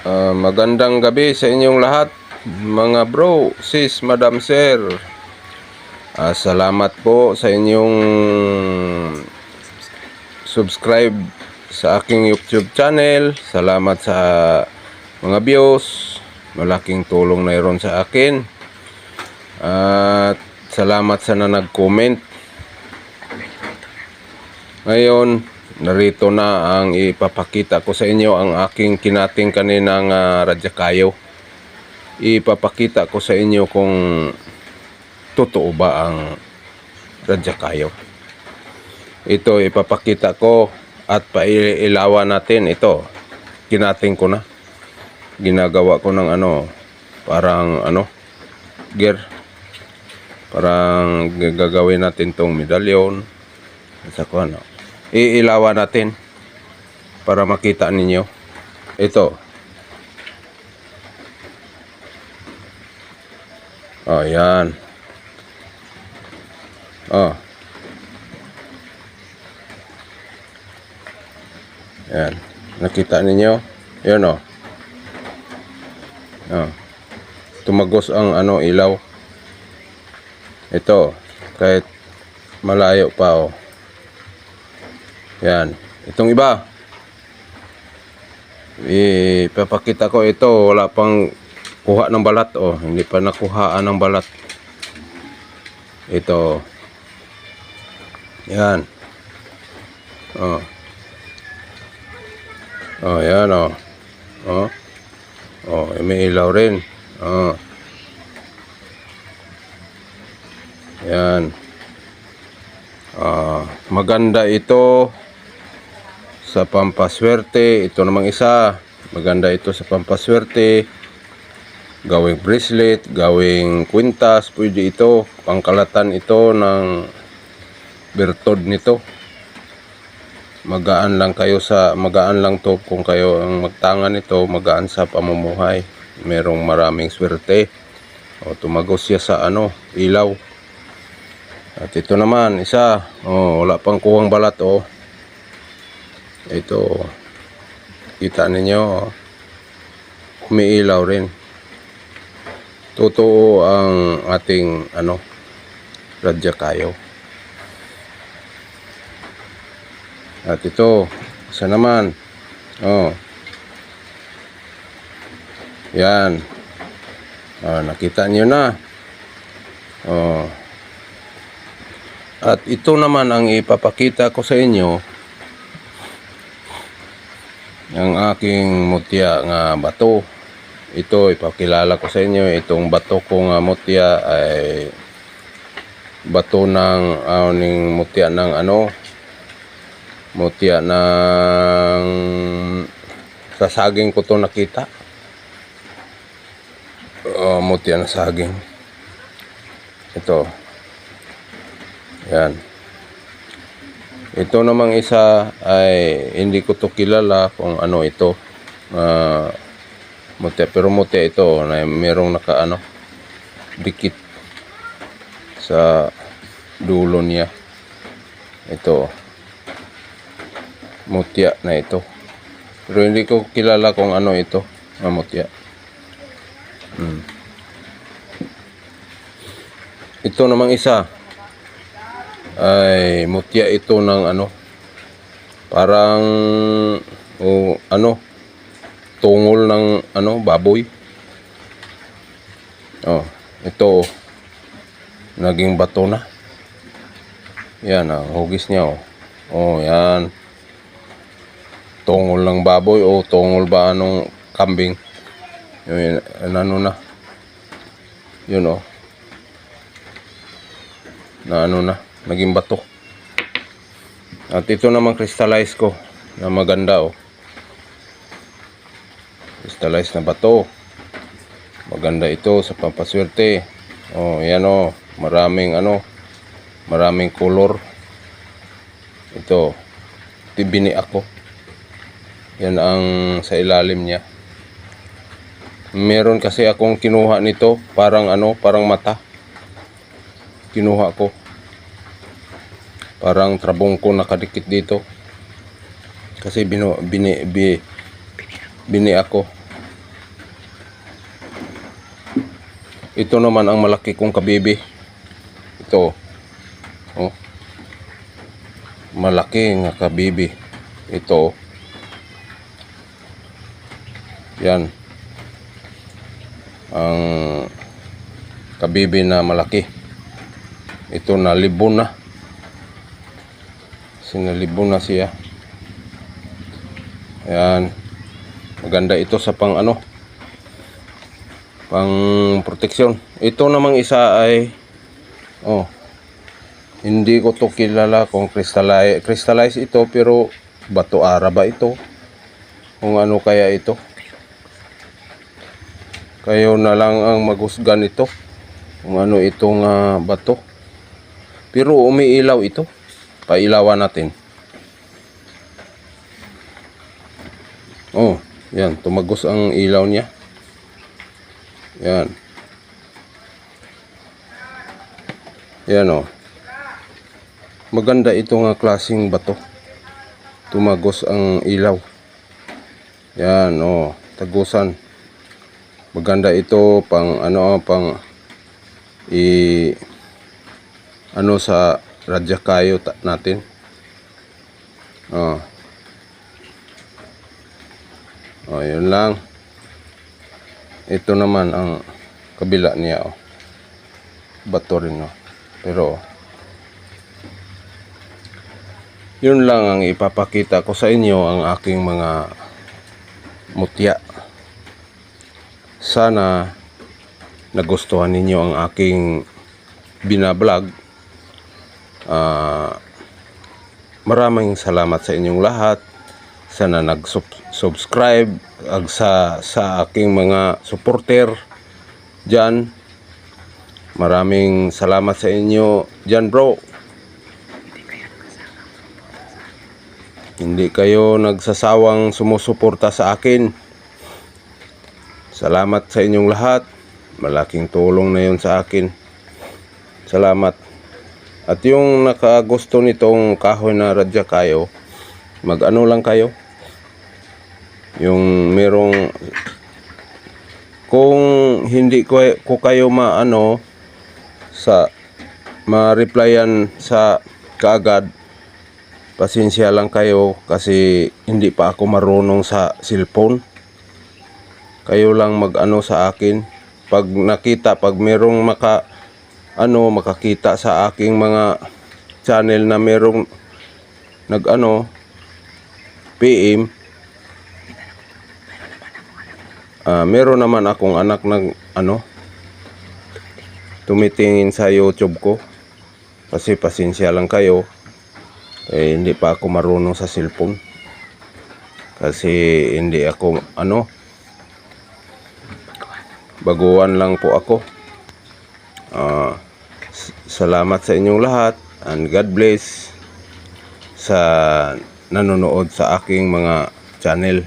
Ah, magandang gabi sa inyong lahat, mga bro, sis, madam, sir. Ah, salamat po sa inyong subscribe sa aking YouTube channel. Salamat sa mga views. Malaking tulong na iron sa akin. At salamat sa na nag-comment. Ngayon, narito na ang ipapakita ko sa inyo ang aking kinating kaninang uh, radyakayo. Ipapakita ko sa inyo kung totoo ba ang radyakayo. Ito ipapakita ko at pailawan natin ito. Kinating ko na. Ginagawa ko ng ano, parang ano, gear. Parang gagawin natin tong medalyon. Sa ko ano. Iilawan natin para makita ninyo. Ito. Oh, yan. Oh. Yan. Nakita ninyo? Yan oh. Oh. Tumagos ang ano ilaw. Ito. Kahit malayo pa oh. Yan. Itong iba. Ipapakita ko ito. Wala pang kuha ng balat. Oh. Hindi pa nakuhaan ng balat. Ito. Yan. Oh. Oh, yan oh. Oh. Oh, may ilaw rin. Oh. Yan. Ah, maganda ito sa pampaswerte. Ito namang isa. Maganda ito sa pampaswerte. Gawing bracelet, gawing kwintas, pwede ito. Pangkalatan ito ng bertod nito. Magaan lang kayo sa magaan lang to kung kayo ang magtangan nito, magaan sa pamumuhay. Merong maraming swerte. O tumagos siya sa ano, ilaw. At ito naman, isa. Oh, wala pang kuwang balat oh. Ito. Kita ninyo. Umiilaw rin. Totoo ang ating ano radyakayo. At ito, isa naman. Oh. Yan. Oh, nakita niyo na. Oh. At ito naman ang ipapakita ko sa inyo ang aking mutya nga bato. Ito ipakilala ko sa inyo itong bato ko nga mutya ay bato ng aning mutya ng ano mutya ng sa saging ko to nakita. Oh, mutya na saging. Ito. Yan. Ito namang isa ay hindi ko to kilala kung ano ito. Uh, mutya. Pero mutya ito na merong naka ano dikit sa dulo niya. Ito. Mutya na ito. Pero hindi ko kilala kung ano ito. Na mutya. Hmm. Ito namang isa ay mutya ito ng ano. Parang o ano tungol ng ano baboy. Oh ito oh. naging bato na. Yan ang hugis niya oh. Oh yan. Tungol ng baboy o tungol ba anong kambing? Yun ano na. Yun oh. Na ano na naging bato. At ito naman crystallize ko na maganda oh. Crystallize na bato. Maganda ito sa pampaswerte. Oh, yan oh, maraming ano, maraming color. Ito, tibini ako. Yan ang sa ilalim niya. Meron kasi akong kinuha nito, parang ano, parang mata. Kinuha ko parang trabongko nakadikit dito. Kasi bino, bini, bini, bini ako. Ito naman ang malaki kong kabibi. Ito. Oh. malaki nga kabibi. Ito. Yan. Ang kabibi na malaki. Ito na libon na. Sinalibon na siya. Ayan. Maganda ito sa pang ano. Pang proteksyon. Ito namang isa ay oh. Hindi ko to kilala kung crystallize, crystallize ito pero bato ara ba ito? Kung ano kaya ito? Kayo na lang ang maghusgan ito. Kung ano itong ah, bato. Pero umiilaw ito. Pailawan natin. Oh, yan. Tumagos ang ilaw niya. Yan. Yan oh. Maganda ito nga klaseng bato. Tumagos ang ilaw. Yan oh. Tagusan. Maganda ito pang ano pang i ano sa radya kayo natin. Oh. Oh, yun lang. Ito naman ang kabila niya oh. Bato rin oh. Pero yun lang ang ipapakita ko sa inyo ang aking mga mutya. Sana nagustuhan ninyo ang aking binablog. Ah, maraming salamat sa inyong lahat. Sana nag-subscribe ag sa sa aking mga supporter diyan. Maraming salamat sa inyo diyan, bro. Hindi kayo nagsasawang sumusuporta sa akin. Salamat sa inyong lahat. Malaking tulong na yun sa akin. Salamat. At yung nakagusto nitong kahoy na radya kayo, mag-ano lang kayo. Yung merong kung hindi ko, ko kayo maano sa ma-replyan sa kaagad pasensya lang kayo kasi hindi pa ako marunong sa cellphone. Kayo lang mag-ano sa akin. Pag nakita, pag merong maka ano makakita sa aking mga channel na merong nag-ano PM ah meron naman akong anak ng ano tumitingin sa YouTube ko. Kasi pasensya lang kayo. Eh, hindi pa ako marunong sa cellphone. Kasi hindi ako ano baguhan lang po ako salamat sa inyong lahat and God bless sa nanonood sa aking mga channel